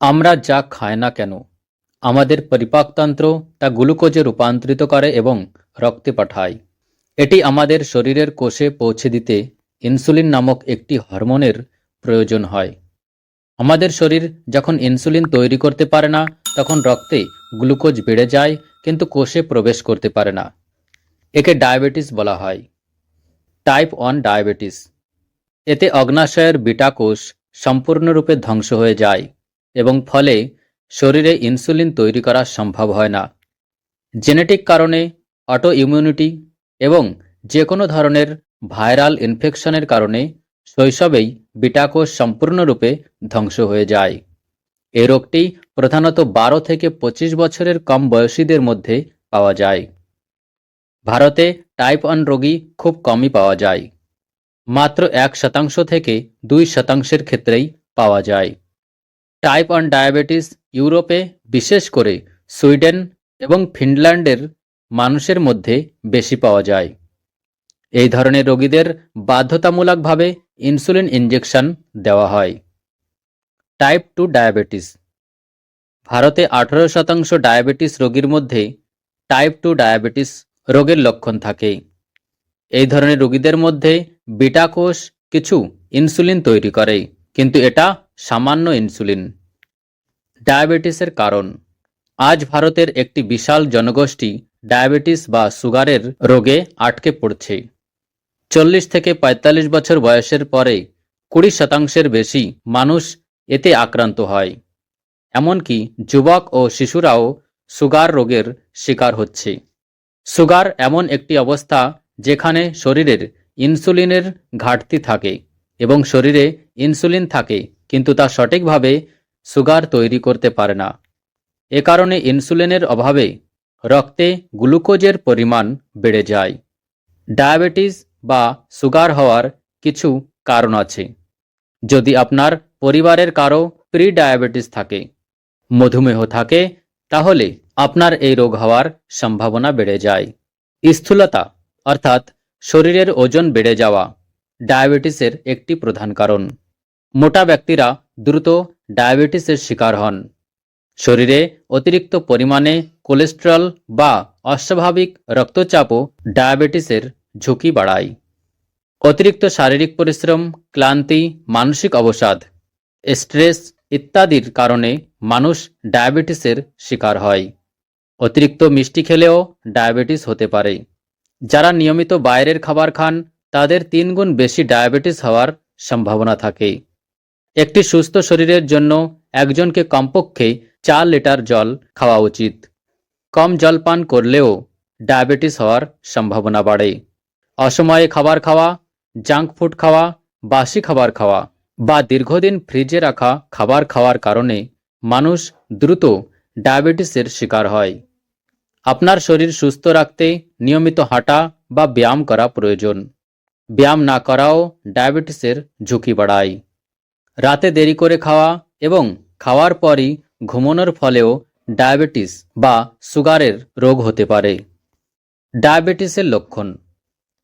আমরা যা খাই না কেন? আমাদের পরিপাকতন্ত্র তা গ্লুকোজে রূপান্তরিত করে এবং রক্তে পাঠায়। এটি আমাদের শরীরের কোষে পৌঁছে দিতে ইনসুলিন নামক একটি হরমোনের প্রয়োজন হয়। আমাদের শরীর যখন ইনসুলিন তৈরি করতে পারে না, তখন রক্তে গ্লুকোজ বেড়ে যায়, কিন্তু কোষে প্রবেশ করতে পারে না। একে ডায়াবেটিস বলা হয়। Type one diabetes. এতে অগ্নাশয়ের বিটা কোষ সম্পূর্ণরূপে ধ্বংস হয়ে যায়। এবং ফলে শরীরে ইনসুলিন তৈরি করা সম্ভব হয় না। জেনেটিক কারণে অটো ইমিউনিটি এবং যে কোনো ধরনের ভাইরাল ইনফেকশনের কারণে শৈশবেই বিটা কোষ সম্পূর্ণরূপে ধ্বংস হয়ে যায়। এই রোগটি প্রধানত বারো থেকে পঁচিশ বছরের কম বয়সীদের মধ্যে পাওয়া যায়। ভারতে টাইপ ওয়ান রোগী খুব কমই পাওয়া যায়। মাত্র এক শতাংশ থেকে দুই শতাংশের ক্ষেত্রেই পাওয়া যায়। টাইপ ওয়ান ডায়াবেটিস ইউরোপে বিশেষ করে সুইডেন এবং ফিনল্যান্ডের মানুষের মধ্যে বেশি পাওয়া যায়। এই ধরনের রোগীদের বাধ্যতামূলকভাবে ইনসুলিন ইনজেকশন দেওয়া হয়। টাইপ টু ডায়াবেটিস ভারতে আঠারো শতাংশ ডায়াবেটিস রোগীর মধ্যে টাইপ টু ডায়াবেটিস রোগের লক্ষণ থাকে। এই ধরনের রোগীদের মধ্যে বিটা কোষ কিছু ইনসুলিন তৈরি করে। কিন্তু এটা সামান্য ইনসুলিন ডায়াবেটিসের কারণ। আজ ভারতের একটি বিশাল জনগোষ্ঠী ডায়াবেটিস বা সুগারের রোগে আটকে পড়ছে। চল্লিশ থেকে ৪৫ বছর বয়সের পরে কুড়ি শতাংশের বেশি মানুষ এতে আক্রান্ত হয়। এমনকি যুবক ও শিশুরাও সুগার রোগের শিকার হচ্ছে। সুগার এমন একটি অবস্থা যেখানে শরীরের ইনসুলিনের ঘাটতি থাকে। এবং শরীরে ইনসুলিন থাকে, কিন্তু তা সঠিকভাবে সুগার তৈরি করতে পারে না। এ কারণে ইনসুলিনের অভাবে রক্তে গ্লুকোজের পরিমাণ বেড়ে যায়। ডায়াবেটিস বা সুগার হওয়ার কিছু কারণ আছে। যদি আপনার পরিবারের কারও প্রি ডায়াবেটিস থাকে, মধুমেহ থাকে, তাহলে আপনার এই রোগ হওয়ার সম্ভাবনা বেড়ে যায়। স্থূলতা, অর্থাৎ শরীরের ওজন বেড়ে যাওয়া ডায়াবেটিসের একটি প্রধান কারণ। মোটা ব্যক্তিরা দ্রুত ডায়াবেটিসের শিকার হন। শরীরে অতিরিক্ত পরিমাণে কোলেস্টেরল বা অস্বাভাবিক রক্তচাপও ডায়াবেটিসের ঝুঁকি বাড়ায়। অতিরিক্ত শারীরিক পরিশ্রম, ক্লান্তি, মানসিক অবসাদ, স্ট্রেস ইত্যাদির কারণে মানুষ ডায়াবেটিসের শিকার হয়। অতিরিক্ত মিষ্টি খেলেও ডায়াবেটিস হতে পারে। যারা নিয়মিত বাইরের খাবার খান তাদের তিন গুণ বেশি ডায়াবেটিস হওয়ার সম্ভাবনা থাকে। একটি সুস্থ শরীরের জন্য একজনকে কমপক্ষে চার লিটার জল খাওয়া উচিত। কম জল পান করলেও ডায়াবেটিস হওয়ার সম্ভাবনা বাড়ে। অসময়ে খাবার খাওয়া, জাঙ্ক ফুড খাওয়া, বাসি খাবার খাওয়া বা দীর্ঘদিন ফ্রিজে রাখা খাবার খাওয়ার কারণে মানুষ দ্রুত ডায়াবেটিসের শিকার হয়। আপনার শরীর সুস্থ রাখতে নিয়মিত হাঁটা বা ব্যায়াম করা প্রয়োজন। ব্যায়াম না করাও ডায়াবেটিসের ঝুঁকি বাড়ায়। রাতে দেরি করে খাওয়া এবং খাওয়ার পরই ঘুমানোর ফলেও ডায়াবেটিস বা সুগারের রোগ হতে পারে। ডায়াবেটিসের লক্ষণ।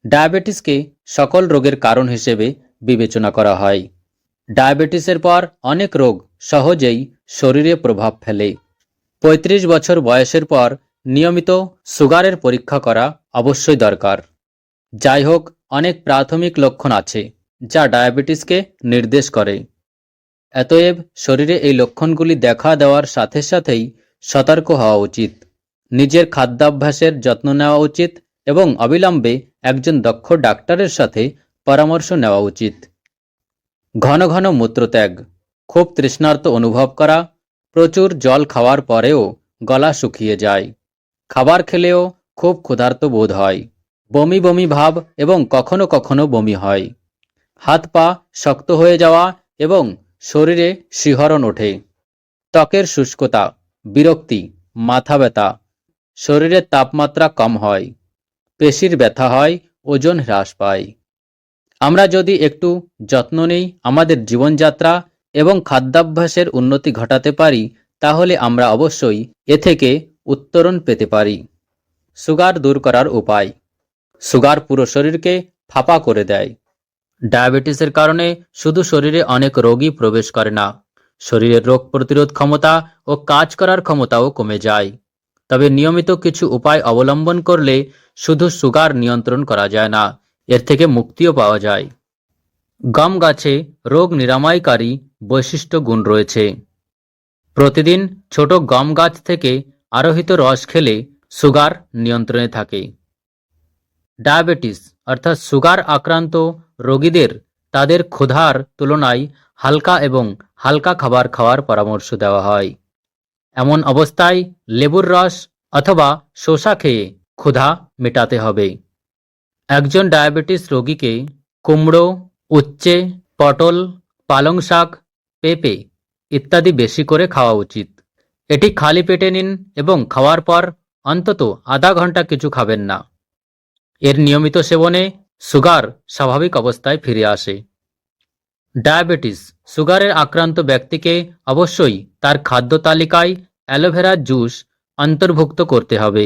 ডায়াবেটিসকে সকল রোগের কারণ হিসেবে বিবেচনা করা হয়। ডায়াবেটিসের পর অনেক রোগ সহজেই শরীরে প্রভাব ফেলে। ৩৫ বছর বয়সের পর নিয়মিত সুগারের পরীক্ষা করা অবশ্যই দরকার। যাই হোক অনেক প্রাথমিক লক্ষণ আছে, যা ডায়াবেটিসকে নির্দেশ করে। এতএব শরীরে এই লক্ষণগুলি দেখা দেওয়ার সাথে সাথেই সতর্ক হওয়া উচিত। নিজের খাদ্যাভ্যাসের যত্ন নেওয়া উচিত এবং অবিলম্বে একজন দক্ষ ডাক্তারের সাথে পরামর্শ নেওয়া উচিত। ঘন ঘন মূত্রত্যাগ, খুব তৃষ্ণার্ত অনুভব করা, প্রচুর জল খাওয়ার পরেও গলা শুকিয়ে যায়। খাবার খেলেও খুব ক্ষুধার্ত বোধ হয়। বমি বমি ভাব এবং কখনো কখনো বমি হয়। হাত পা শক্ত হয়ে যাওয়া এবং শরীরে শিহরণ ওঠে। ত্বকের শুষ্কতা, বিরক্তি, মাথা ব্যথা, শরীরের তাপমাত্রা কম হয়। পেশির ব্যথা হয়, ওজন হ্রাস পায়। আমরা যদি একটু যত্ন নেই আমাদের জীবনযাত্রা এবং খাদ্যাভ্যাসের উন্নতি ঘটাতে পারি, তাহলে আমরা অবশ্যই এ থেকে উত্তরণ পেতে পারি। সুগার দূর করার উপায়। সুগার পুরো শরীরকে ফাঁপা করে দেয়। ডায়াবেটিসের কারণে শুধু শরীরে অনেক রোগই প্রবেশ করে না। শরীরের রোগ প্রতিরোধ ক্ষমতা ও কাজ করার ক্ষমতাও কমে যায়। তবে নিয়মিত কিছু উপায় অবলম্বন করলে শুধু সুগার নিয়ন্ত্রণ করা যায় না, এর থেকে মুক্তিও পাওয়া যায়। গম গাছে রোগ নিরাময়কারী বৈশিষ্ট্য গুণ রয়েছে। প্রতিদিন ছোট গম গাছ থেকে আরোহিত রস খেলে সুগার নিয়ন্ত্রণে থাকে। ডায়াবেটিস, অর্থাৎ সুগার আক্রান্ত রোগীদের তাদের ক্ষুধার তুলনায় হালকা এবং হালকা খাবার খাওয়ার পরামর্শ দেওয়া হয়। এমন অবস্থায় লেবুর রস অথবা শসা খেয়ে ক্ষুধা মেটাতে হবে। একজন ডায়াবেটিস রোগীকে কুমড়ো, উচ্ছে, পটল, পালং শাক, পেঁপে ইত্যাদি বেশি করে খাওয়া উচিত। এটি খালি পেটে নিন এবং খাওয়ার পর অন্তত আধা ঘণ্টা কিছু খাবেন না। এর নিয়মিত সেবনে সুগার স্বাভাবিক অবস্থায় ফিরে আসে। ডায়াবেটিস, সুগারের আক্রান্ত ব্যক্তিকে অবশ্যই তার খাদ্য তালিকায় অ্যালোভেরার জুস অন্তর্ভুক্ত করতে হবে।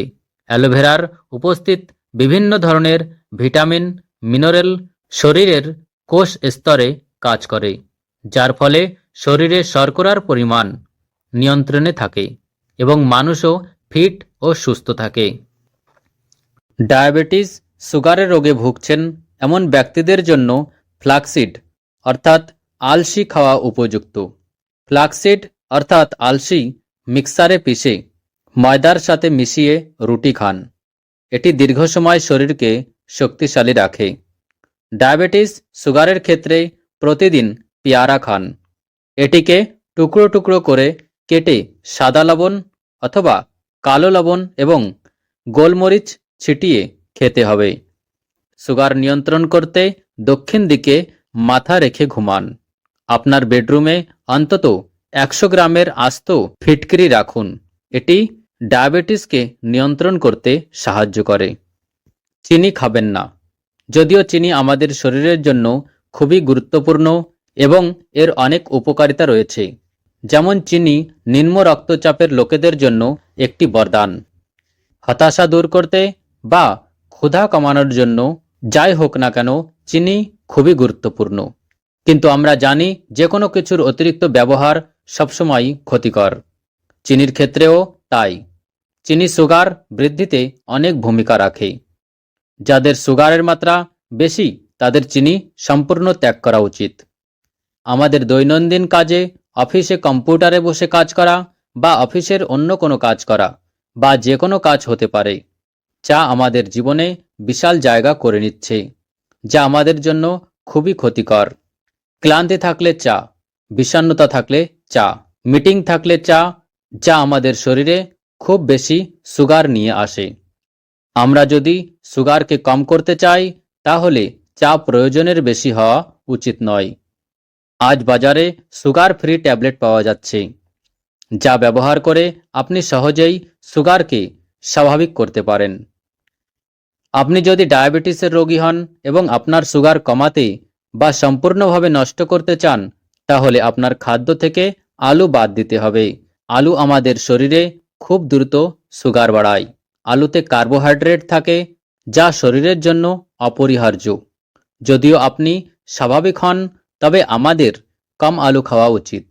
অ্যালোভেরার উপস্থিত বিভিন্ন ধরনের ভিটামিন, মিনারেল শরীরের কোষ স্তরে কাজ করে, যার ফলে শরীরে শর্করার পরিমাণ নিয়ন্ত্রণে থাকে এবং মানুষও ফিট ও সুস্থ থাকে। ডায়াবেটিস, সুগারের রোগে ভুগছেন এমন ব্যক্তিদের জন্য ফ্লাক্সিড, অর্থাৎ আলসি খাওয়া উপযুক্ত। ফ্লাক্সিড, অর্থাৎ আলসি, মিক্সারে পিষে, ময়দার সাথে মিশিয়ে রুটি খান। এটি দীর্ঘ সময় শরীরকে শক্তিশালী রাখে। ডায়াবেটিস, সুগারের ক্ষেত্রে প্রতিদিন পেয়ারা খান। এটিকে টুকরো টুকরো করে কেটে সাদা লবণ অথবা কালো লবণ এবং গোলমরিচ ছিটিয়ে খেতে হবে। সুগার নিয়ন্ত্রণ করতে দক্ষিণ দিকে মাথা রেখে ঘুমান। আপনার বেডরুমে অন্তত একশো গ্রামের আস্ত ফিটকিরি রাখুন। এটি ডায়াবেটিসকে নিয়ন্ত্রণ করতে সাহায্য করে। চিনি খাবেন না। যদিও চিনি আমাদের শরীরের জন্য খুবই গুরুত্বপূর্ণ এবং এর অনেক উপকারিতা রয়েছে। যেমন চিনি নিম্ন রক্তচাপের লোকেদের জন্য একটি বরদান। হতাশা দূর করতে বা ক্ষুধা কমানোর জন্য যাই হোক না কেন চিনি খুবই গুরুত্বপূর্ণ। কিন্তু আমরা জানি যে কোনো কিছুর অতিরিক্ত ব্যবহার সবসময় ক্ষতিকর। চিনির ক্ষেত্রেও তাই। চিনি সুগার বৃদ্ধিতে অনেক ভূমিকা রাখে। যাদের সুগারের মাত্রা বেশি, তাদের চিনি সম্পূর্ণ ত্যাগ করা উচিত। আমাদের দৈনন্দিন কাজে, অফিসে কম্পিউটারে বসে কাজ করা বা অফিসের অন্য কোনো কাজ করা বা যে কোনো কাজ হতে পারে। চা আমাদের জীবনে বিশাল জায়গা করে নিচ্ছে, যা আমাদের জন্য খুবই ক্ষতিকর। ক্লান্তি থাকলে চা, বিষণ্ণতা থাকলে চা, মিটিং থাকলে চা, যা আমাদের শরীরে খুব বেশি সুগার নিয়ে আসে। আমরা যদি সুগারকে কম করতে চাই, তাহলে চা প্রয়োজনের বেশি হওয়া উচিত নয়। আজ বাজারে সুগার ফ্রি ট্যাবলেট পাওয়া যাচ্ছে, যা ব্যবহার করে আপনি সহজেই সুগারকে স্বাভাবিক করতে পারেন। আপনি যদি ডায়াবেটিসের রোগী হন এবং আপনার সুগার কমাতে বা সম্পূর্ণভাবে নষ্ট করতে চান, তাহলে আপনার খাদ্য থেকে আলু বাদ দিতে হবে। আলু আমাদের শরীরে খুব দ্রুত সুগার বাড়ায়। আলুতে কার্বোহাইড্রেট থাকে, যা শরীরের জন্য অপরিহার্য। যদিও আপনি স্বাভাবিক হন, তবে আমাদের কম আলু খাওয়া উচিত।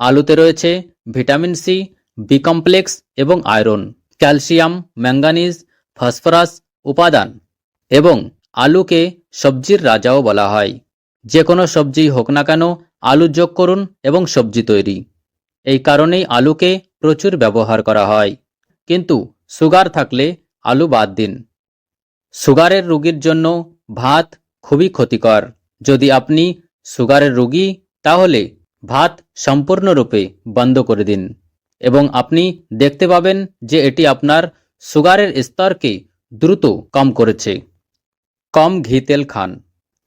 আলুতে রয়েছে ভিটামিন সি, বি কমপ্লেক্স এবং আয়রন, ক্যালসিয়াম ম্যাঙ্গানিজ ফসফরাস উপাদান এবং আলুকে সবজির রাজাও বলা হয়। যে কোনো সবজি হোক না কেন আলু যোগ করুন এবং সবজি তৈরি। এই কারণেই আলুকে প্রচুর ব্যবহার করা হয়। কিন্তু সুগার থাকলে আলু বাদ দিন। সুগারের রোগীর জন্য ভাত খুবই ক্ষতিকর। যদি আপনি সুগারের রোগী, তাহলে ভাত সম্পূর্ণরূপে বন্ধ করে দিন। এবং আপনি দেখতে পাবেন যে এটি আপনার সুগারের স্তরকে দ্রুত কম করেছে। কম ঘি তেল খান।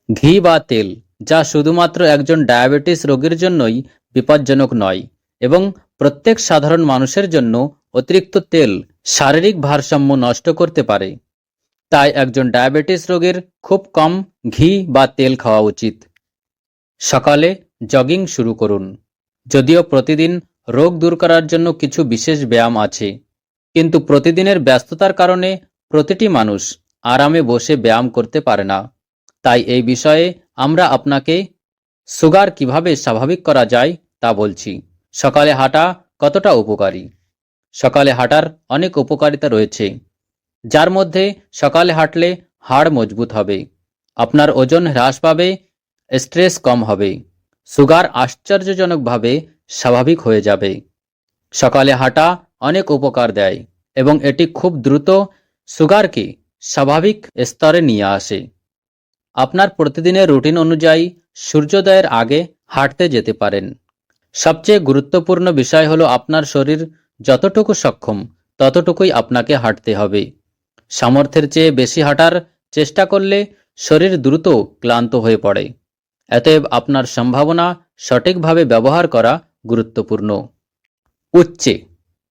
ঘি বা তেল, যা শুধুমাত্র একজন ডায়াবেটিস রোগীর জন্যই বিপজ্জনক নয় এবং প্রত্যেক সাধারণ মানুষের জন্য অতিরিক্ত তেল শারীরিক ভারসাম্য নষ্ট করতে পারে। তাই একজন ডায়াবেটিস রোগীর খুব কম ঘি বা তেল খাওয়া উচিত। সকালে জগিং শুরু করুন। যদিও প্রতিদিন রোগ দূর করার জন্য কিছু বিশেষ ব্যায়াম আছে, কিন্তু প্রতিদিনের ব্যস্ততার কারণে প্রতিটি মানুষ আরামে বসে ব্যায়াম করতে পারে না। তাই এই বিষয়ে আমরা আপনাকে সুগার কীভাবে স্বাভাবিক করা যায় তা বলছি। সকালে হাঁটা কতটা উপকারী? সকালে হাঁটার অনেক উপকারিতা রয়েছে, যার মধ্যে সকালে হাঁটলে হাড় মজবুত হবে, আপনার ওজন হ্রাস পাবে, স্ট্রেস কম হবে, সুগার আশ্চর্যজনকভাবে স্বাভাবিক হয়ে যাবে। সকালে হাঁটা অনেক উপকার দেয় এবং এটি খুব দ্রুত সুগারকে স্বাভাবিক স্তরে নিয়ে আসে। আপনার প্রতিদিনের রুটিন অনুযায়ী সূর্যোদয়ের আগে হাঁটতে যেতে পারেন। সবচেয়ে গুরুত্বপূর্ণ বিষয় হলো আপনার শরীর যতটুকু সক্ষম, ততটুকুই আপনাকে হাঁটতে হবে। সামর্থ্যের চেয়ে বেশি হাঁটার চেষ্টা করলে শরীর দ্রুত ক্লান্ত হয়ে পড়ে। অতএব আপনার সম্ভাবনা সঠিকভাবে ব্যবহার করা গুরুত্বপূর্ণ। উচ্চে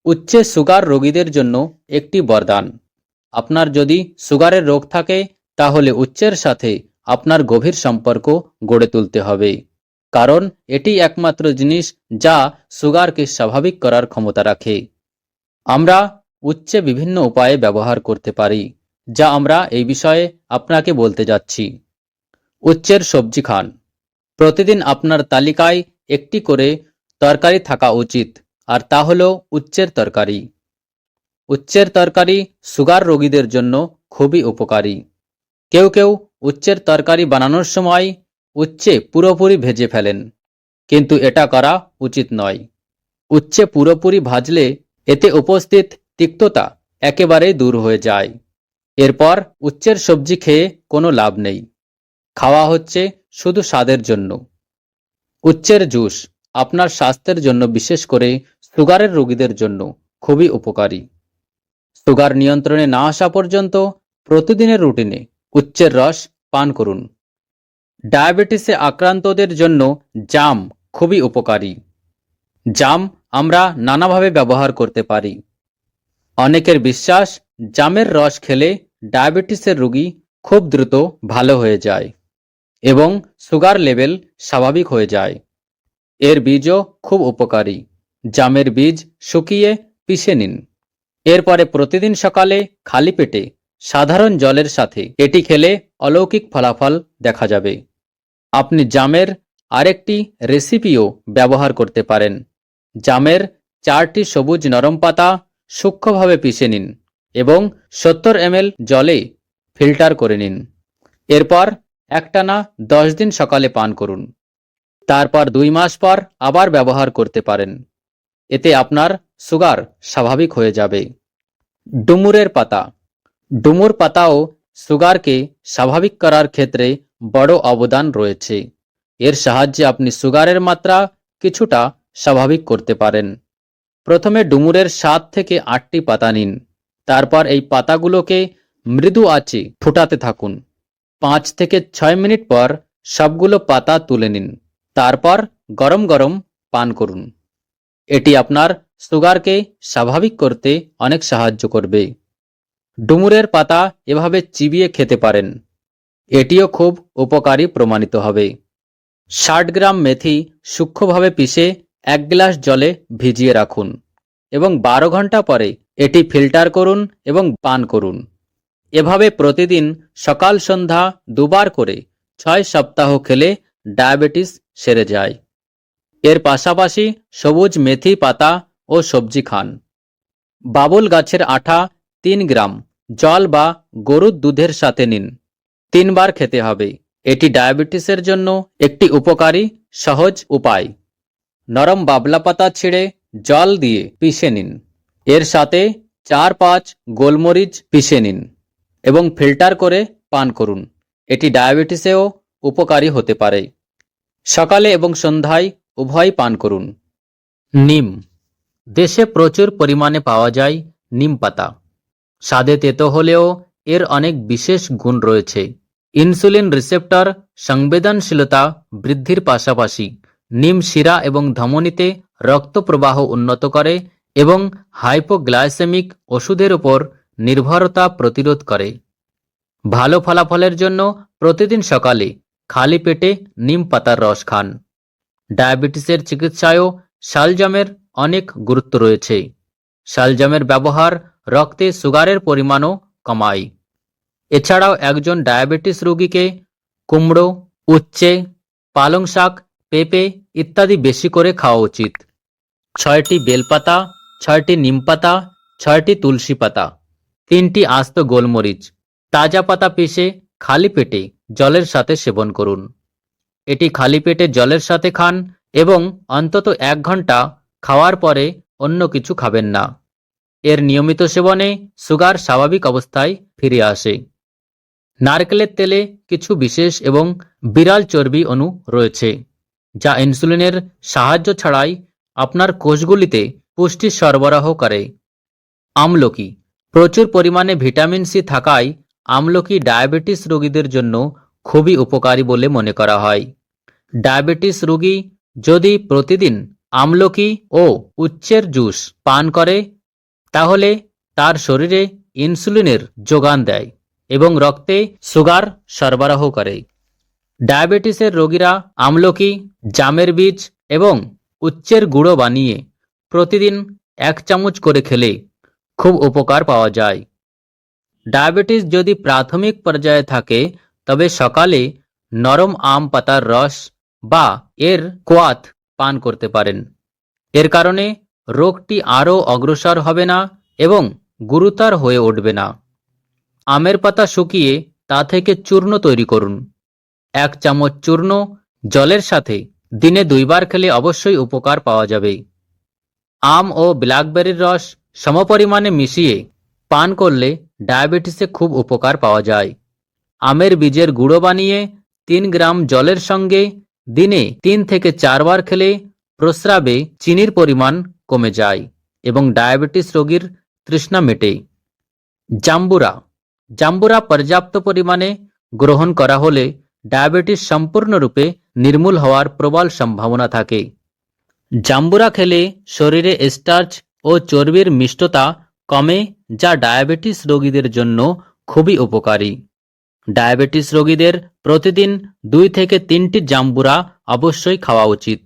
উচ্চে সুগার রোগীদের জন্য একটি বরদান। আপনার যদি সুগারের রোগ থাকে, তাহলে উচ্চের সাথে আপনার গভীর সম্পর্ক গড়ে তুলতে হবে। কারণ এটি একমাত্র জিনিস যা সুগারকে স্বাভাবিক করার ক্ষমতা রাখে। আমরা উচ্চে বিভিন্ন উপায়ে ব্যবহার করতে পারি, যা আমরা এই বিষয়ে আপনাকে বলতে যাচ্ছি। উচ্চের সবজি খান। প্রতিদিন আপনার তালিকায় একটি করে তরকারি থাকা উচিত, আর তা হল উচ্চের তরকারি। উচ্চের তরকারি সুগার রোগীদের জন্য খুবই উপকারী। কেউ কেউ উচ্চের তরকারি বানানোর সময় উচ্চে পুরোপুরি ভেজে ফেলেন, কিন্তু এটা করা উচিত নয়। উচ্চে পুরোপুরি ভাজলে এতে উপস্থিত তিক্ততা একেবারেই দূর হয়ে যায়। এরপর উচ্চের সবজি খেয়ে কোনো লাভ নেই। খাওয়া হচ্ছে শুধু স্বাদের জন্য। উচ্চের জুস আপনার স্বাস্থ্যের জন্য বিশেষ করে সুগারের রোগীদের জন্য খুবই উপকারী। সুগার নিয়ন্ত্রণে না আসা পর্যন্ত প্রতিদিনের রুটিনে উচ্চের রস পান করুন। ডায়াবেটিসে আক্রান্তদের জন্য জাম খুবই উপকারী। জাম আমরা নানাভাবে ব্যবহার করতে পারি। অনেকের বিশ্বাস জামের রস খেলে ডায়াবেটিসের রোগী খুব দ্রুত ভালো হয়ে যায় এবং সুগার লেভেল স্বাভাবিক হয়ে যায়। এর বীজও খুব উপকারী। জামের বীজ শুকিয়ে পিষে নিন। এরপরে প্রতিদিন সকালে খালি পেটে সাধারণ জলের সাথে এটি খেলে অলৌকিক ফলাফল দেখা যাবে। আপনি জামের আরেকটি রেসিপিও ব্যবহার করতে পারেন। জামের চারটি সবুজ নরম পাতা সূক্ষ্মভাবে পিষে নিন এবং সত্তর এমএল জলে ফিল্টার করে নিন। এরপর একটানা দশ দিন সকালে পান করুন। তারপর দুই মাস পর আবার ব্যবহার করতে পারেন। এতে আপনার সুগার স্বাভাবিক হয়ে যাবে। ডুমুরের পাতা। ডুমুর পাতাও সুগারকে স্বাভাবিক করার ক্ষেত্রে বড় অবদান রয়েছে। এর সাহায্যে আপনি সুগারের মাত্রা কিছুটা স্বাভাবিক করতে পারেন। প্রথমে ডুমুরের সাত থেকে আটটি পাতা নিন। তারপর এই পাতাগুলোকে মৃদু আঁচে ফুটাতে থাকুন। পাঁচ থেকে ছয় মিনিট পর সবগুলো পাতা তুলে নিন। তারপর গরম গরম পান করুন। এটি আপনার সুগারকে স্বাভাবিক করতে অনেক সাহায্য করবে। ডুমুরের পাতা এভাবে চিবিয়ে খেতে পারেন। এটিও খুব উপকারী প্রমাণিত হবে। ষাট গ্রাম মেথি সূক্ষ্মভাবে পিষে এক গ্লাস জলে ভিজিয়ে রাখুন এবং বারো ঘণ্টা পরে এটি ফিল্টার করুন এবং পান করুন। এভাবে প্রতিদিন সকাল সন্ধ্যা দুবার করে ছয় সপ্তাহ খেলে ডায়াবেটিস সেরে যায়। এর পাশাপাশি সবুজ মেথি পাতা ও সবজি খান। বাবুল গাছের আঠা তিন গ্রাম। জল বা গরুর দুধের সাথে নিন। তিনবার খেতে হবে। এটি ডায়াবেটিসের জন্য একটি উপকারী, সহজ উপায়। নরম বাবলা পাতা ছিঁড়ে জল দিয়ে পিষে নিন। এর সাথে চার পাঁচ গোলমরিচ পিষে নিন এবং ফিল্টার করে পান করুন। এটি ডায়াবেটিসেও উপকারী হতে পারে। সকালে এবং সন্ধ্যায় উভয় পান করুন। নিম। দেশে প্রচুর পরিমাণে পাওয়া যায় নিম পাতা। স্বাদে তেতো হলেও এর অনেক বিশেষ গুণ রয়েছে। ইনসুলিন রিসেপ্টর সংবেদনশীলতা বৃদ্ধির পাশাপাশি নিম শিরা এবং ধমনীতে রক্ত প্রবাহ উন্নত করে এবং হাইপোগ্লাইসেমিক ওষুধের উপর নির্ভরতা প্রতিরোধ করে। ভালো ফলাফলের জন্য প্রতিদিন সকালে খালি পেটে নিম পাতার রস খান। ডায়াবেটিসের চিকিৎসায়ও শালজামের অনেক গুরুত্ব রয়েছে। শালজামের ব্যবহার রক্তে সুগারের পরিমাণও কমায়। এছাড়াও একজন ডায়াবেটিস রোগীকে কুমড়ো, উচ্ছে, পালং শাক, পেঁপে ইত্যাদি বেশি করে খাওয়া উচিত। ছয়টি বেলপাতা, ছয়টি নিমপাতা, ছয়টি তুলসী পাতা, তিনটি আস্ত গোলমরিচ, তাজা পাতা পিষে খালি পেটে জলের সাথে সেবন করুন। এটি খালি পেটে জলের সাথে খান এবং অন্তত এক ঘণ্টা খাওয়ার পরে অন্য কিছু খাবেন না। এর নিয়মিত সেবনে সুগার স্বাভাবিক অবস্থায় ফিরে আসে। নারকেলের তেলে কিছু বিশেষ এবং বিরাল চর্বি অণু রয়েছে, যা ইনসুলিনের সাহায্য ছাড়াই আপনার কোষগুলিতে পুষ্টি সরবরাহ করে। আমলকি, প্রচুর পরিমাণে ভিটামিন সি থাকায় আমলকি ডায়াবেটিস রোগীদের জন্য খুবই উপকারী বলে মনে করা হয়। ডায়াবেটিস রোগী যদি প্রতিদিন আমলকি ও উচ্চের জুস পান করে, তাহলে তার শরীরে ইনসুলিনের যোগান দেয় এবং রক্তে সুগার সরবরাহ করে। ডায়াবেটিসের রোগীরা আমলকি, জামের বীজ এবং উচ্চের গুঁড়ো বানিয়ে প্রতিদিন এক চামচ করে খেলে খুব উপকার পাওয়া যায়। ডায়াবেটিস যদি প্রাথমিক পর্যায়ে থাকে, তবে সকালে নরম আম পাতার রস বা এর কোয়াত পান করতে পারেন। এর কারণে রোগটি আরও অগ্রসর হবে না এবং গুরুতর হয়ে উঠবে না। আমের পাতা শুকিয়ে তা থেকে চূর্ণ তৈরি করুন। এক চামচ চূর্ণ জলের সাথে দিনে দুইবার খেলে অবশ্যই উপকার পাওয়া যাবে। আম ও ব্ল্যাকবেরির রস সমপরিমাণে মিশিয়ে পান করলে ডায়াবেটিসে খুব উপকার পাওয়া যায়। আমের বীজের গুঁড়ো বানিয়ে তিন গ্রাম জলের সঙ্গে দিনে তিন থেকে চারবার খেলে প্রস্রাবে চিনির পরিমাণ কমে যায় এবং ডায়াবেটিস রোগীর তৃষ্ণা মেটে। জাম্বুরা। জাম্বুরা পর্যাপ্ত পরিমাণে গ্রহণ করা হলে ডায়াবেটিস সম্পূর্ণরূপে নির্মূল হওয়ার প্রবল সম্ভাবনা থাকে। জাম্বুরা খেলে শরীরে স্টার্চ ও চর্বির মিষ্টতা কমে, যা ডায়াবেটিস রোগীদের জন্য খুবই উপকারী। ডায়াবেটিস রোগীদের প্রতিদিন দুই থেকে তিনটি জাম্বুরা অবশ্যই খাওয়া উচিত।